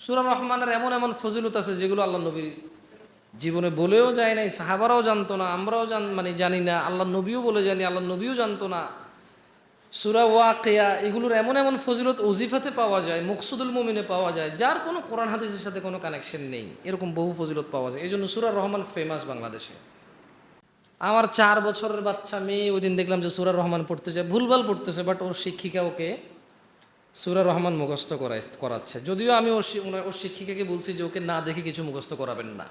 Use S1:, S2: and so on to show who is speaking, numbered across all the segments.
S1: সুরা রহমানের এমন এমন ফজিলত আছে যেগুলো আল্লাহ নবীর জীবনে বলেও যায় নাই, সাহাবারাও জানতো না, আমরাও জান মানে জানি না, আল্লাহ নবীও বলে জানি আল্লাহ নবীও জানতো না। সুরা ওয়াকিয়া, এগুলোর এমন এমন ফজিলত ওজিফাতে পাওয়া যায়, মুকসুদুল মুমিনে পাওয়া যায়, যার কোনো কোরআন হাদিসের সাথে কোনো কানেকশন নেই, এরকম বহু ফজিলত পাওয়া যায়। এই জন্য সুরা রহমান ফেমাস বাংলাদেশে। আমার চার বছরের বাচ্চা মেয়ে, ওই দিন দেখলাম যে সুরা রহমান পড়তে যায় ভুলভাল পড়তেছে বাট ওর শিক্ষিকা ওকে সুরা রহমান মুখস্থ করাচ্ছে। যদিও আমি ওর ওর শিক্ষিকাকে বলছি যে ওকে না দেখে কিছু মুখস্থ করাবেন না।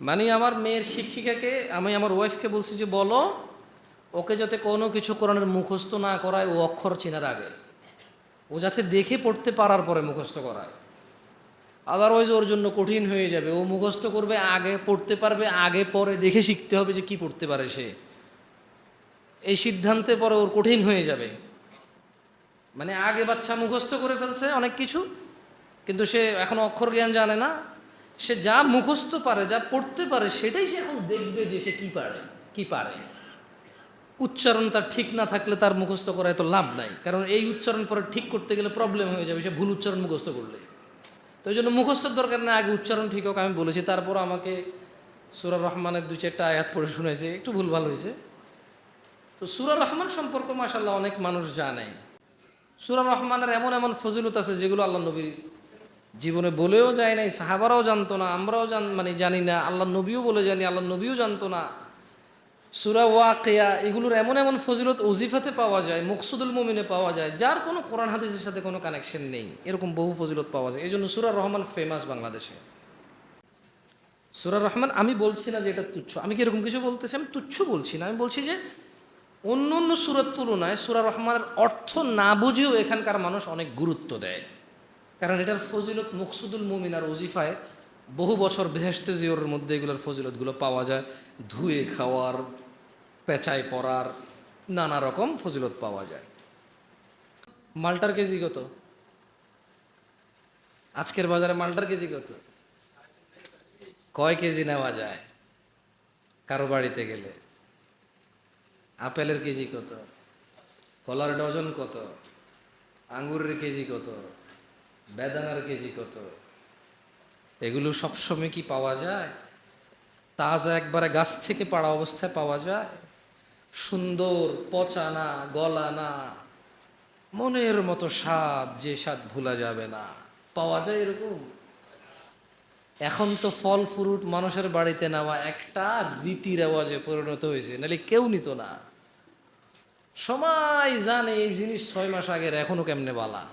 S1: মানে আমার মেয়ের শিক্ষিকাকে, আমি আমার ওয়াইফকে বলছি যে বলো, ওকে যাতে কোনো কিছু কোরআনের মুখস্থ না করায়, ও অক্ষর চেনার আগে। ও যাতে দেখে পড়তে পারার পরে মুখস্থ করায়। আবার আদারওয়াইজ ওর জন্য কঠিন হয়ে যাবে। ও মুখস্থ করবে, আগে পড়তে পারবে, আগে পরে দেখে শিখতে হবে যে কি পড়তে পারে সে। এই সিদ্ধান্তে পরে ওর কঠিন হয়ে যাবে। মানে আগে বাচ্চা মুখস্থ করে ফেলছে অনেক কিছু, কিন্তু সে এখন অক্ষর জ্ঞান জানে না। সে যা মুখস্থ পারে, যা পড়তে পারে, সেটাই সে এখন দেখবে যে সে কি পারে কি পারে। উচ্চারণ তার ঠিক না থাকলে তার মুখস্থ করায় তো লাভ নাই, কারণ এই উচ্চারণ পরে ঠিক করতে গেলে প্রবলেম হয়ে যাবে, সে ভুল উচ্চারণ মুখস্থ করলে। তো ওই জন্য মুখস্থের দরকার না আগে উচ্চারণ ঠিক হোক, আমি বলেছি। তারপর আমাকে সুরা রহমানের দু চারটা আয়াত পড়ে শুনেছে একটু ভুল ভুলভাল হয়েছে তো সুরা রহমান সম্পর্কে মাসাল্লাহ অনেক মানুষ জানে। সুরা রহমানের এমন এমন ফজিলত আছে যেগুলো আল্লাহ নবীর জীবনে বলেও যায় নাই, সাহাবারাও জানতো না, আমরাও জান মানে জানি না, আল্লাহ নবীও বলে জানি আল্লাহ নবীও জানতো না। সুরা ওয়াকিয়া এগুলোর এমন এমন ফজিলত ওজিফাতে পাওয়া যায়, মুকসুদুল মুমিনে পাওয়া যায়, যার কোনো কোরআন হাদিসের সাথে কোনো কানেকশন নেই। এরকম বহু ফজিলত পাওয়া যায়। এই জন্য সুরা রহমান ফেমাস বাংলাদেশে। সুরা রহমান, আমি বলছি না যে এটা তুচ্ছ। আমি কি এরকম কিছু বলতেছি? আমি তুচ্ছ বলছি না। আমি বলছি যে অন্য অন্য সুরের তুলনায় সুরা রহমানের অর্থ না বুঝেও এখানকার মানুষ অনেক গুরুত্ব দেয়। কারণ এটার ফজিলত মুকসুদুল মুমিন আর ওজিফায় বহু বছর বেহেস্তে জিওর মধ্যে এগুলোর ফজিলতগুলো পাওয়া যায়। ধুয়ে খাওয়ার, পেঁচায় পড়ার নানা রকম ফজিলত পাওয়া যায়। মালটার কেজি কত? আজকের বাজারে মালটার কেজি কত? কয় কেজি নেওয়া যায়? কারও বাড়িতে গেলে। আপেলের কেজি কত? কলার ডজন কত? আঙ্গুরের কেজি কত? বেদানার কেজি কত? এগুলো সবসময় কি পাওয়া যায়? তাজা একবারে গাছ থেকে পাড়া অবস্থায় পাওয়া যায়? সুন্দর পচা না গলা না মনের মতো স্বাদ, যে স্বাদ ভোলা যাবে না। পাওয়া যায় এরকম? এখন তো ফল, ফ্রুট মানুষের বাড়িতে নেওয়া একটা রীতি রেওয়াজে পরিণত হয়েছে, নাহলে কেউ নিত না। সবাই জানে এই জিনিস ছয় মাস আগের, এখনও কেমনে বালা?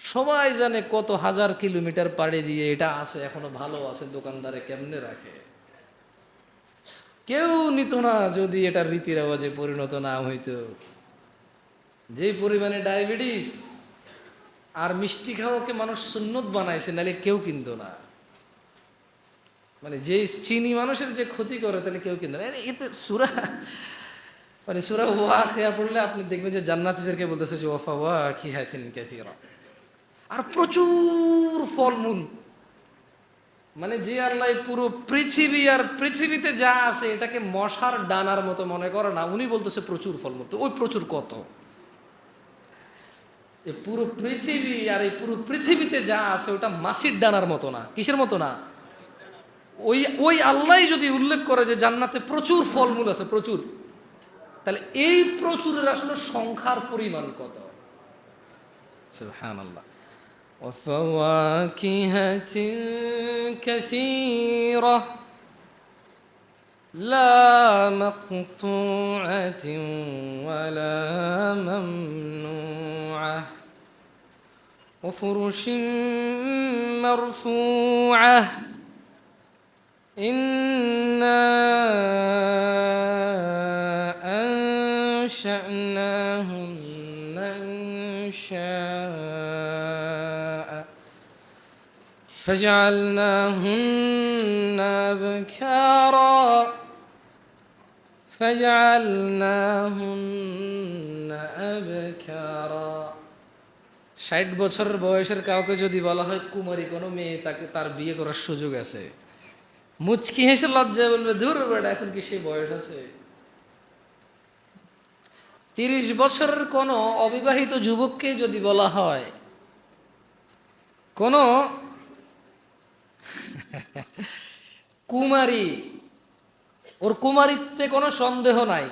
S1: সবাই জানে কত হাজার কিলোমিটার পাড়ি দিয়ে এটা আছে, এখনও ভালো আছে, দোকানদারে কেমনে রাখে? কেউ নিত না যদি এটা রীতি রেওয়াজে পরিণত না হইতো। যে পরিমাণে ডায়াবেটিস আর মিষ্টি খাওয়াকে মানুষ সুন্নত বানাইছে নাহলে কেউ কিনতো না। মানে যে চিনি মানুষের যে ক্ষতি করে, তাহলে কেউ কিনতো না। এতে সুরা মানে সুরা ওয়া খেয়া পড়লে আপনি দেখবেন যে জান্নাতীদেরকে বলতেছে যে ওফা ওয়া কি ক্যাথিরা আর প্রচুর ফলমূল। মানে যে আল্লাহ পুরো পৃথিবী আর পৃথিবীতে যা আছে এটাকে মশার ডানার মতো মনে করে না, উনি বলতেছে প্রচুর ফলমূল। তো ওই প্রচুর কত? এ পুরো পৃথিবী আর এই পুরো পৃথিবীতে যা আছে ওটা মাসির ডানার মতো না। কিসের মতো না? ওই ওই আল্লাহ যদি উল্লেখ করে যে জান্নাতে প্রচুর ফলমূল আছে, প্রচুর। তাহলে এই প্রচুরের আসলে সংখ্যার পরিমাণ কত সুবহানাল্লাহ وفواكهة كثيرة لا مقطوعة ولا ممنوعة وفرش مرفوعة إنا أنشأناهن إنشاء فجعلناهن أبكارا فجعلناهن أبكارا ষাট বছর বয়সের কাউকে যদি বলা হয় কুমারী কোনো মেয়ে তাকে তার বিয়ে করার সুযোগ আছে মুচকি হেসে লজ্জায় বলবে দূর বেটা এখন কি সেই বয়স আছে তিরিশ বছরের কোনো অবিবাহিত যুবককে যদি বলা হয়, কোনো কুমারী, ওর কুমারিত্বে কোনো সন্দেহ নাই।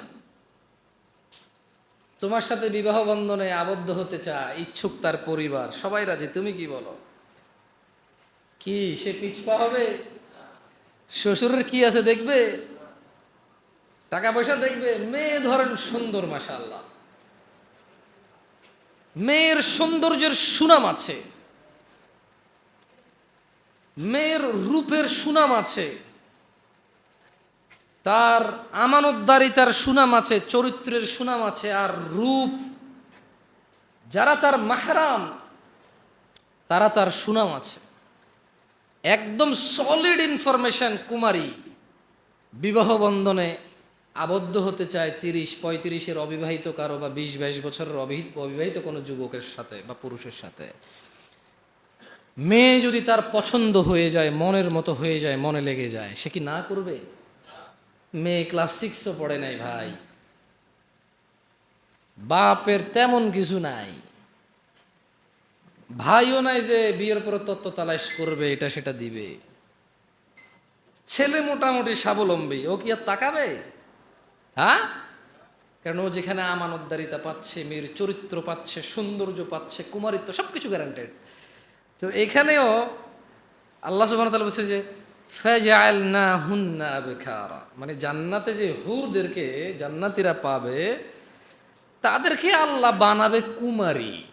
S1: তোমার সাথে বিবাহ বন্ধনে আবদ্ধ হতে চায়, ইচ্ছুক তার পরিবার, সবাই রাজি, তুমি কি বলো? কি, সে পিছপা হবে? শ্বশুরের কি আছে দেখবে? টাকা পয়সা দেখবে, মেয়ে ধরেন সুন্দর, মাশাআল্লাহ। মেয়ের সৌন্দর্যের সুনাম আছে। মেয়ের রূপের সুনাম আছে। তার আমানতদারিতার সুনাম আছে, চরিত্রের সুনাম আছে, আর রূপ, যারা তার মাহরাম, তারা তার সুনাম আছে। একদম সলিড ইনফরমেশন কুমারী, বিবাহ বন্ধনে আবদ্ধ হতে চায় তিরিশ, পঁয়ত্রিশের অবিবাহিত কারও বা বিশ, বাইশ বছরের অবিবাহিত কোনো যুবকের সাথে বা পুরুষের সাথে। মেয়ে যদি তার পছন্দ হয়ে যায়, মনের মতো হয়ে যায়, মনে লেগে যায়, সে কি না করবে? মেয়ে ক্লাস সিক্সও পড়ে নাই ভাই। বাপের তেমন কিছু নাই। ভাইও নাই যে বিয়ের পরে তত্ত্ব তালাশ করবে, এটা সেটা দিবে। ছেলে মোটামুটি স্বাবলম্বী, ও কি আর তাকাবে? হ্যাঁ? কারণ ও যেখানে আমানতদারিতা পাচ্ছে, মেয়ের চরিত্র পাচ্ছে, সৌন্দর্য পাচ্ছে, কুমারিত্ব সব কিছু গ্যারান্টেড তো এখানেও আল্লাহ সুবাহ তালা বলছে যে ফেজাল না হুন্না বেখারা মানে জান্নাতে যে হুরদেরকে জান্নাতিরা পাবে, তাদেরকে আল্লাহ বানাবে কুমারী।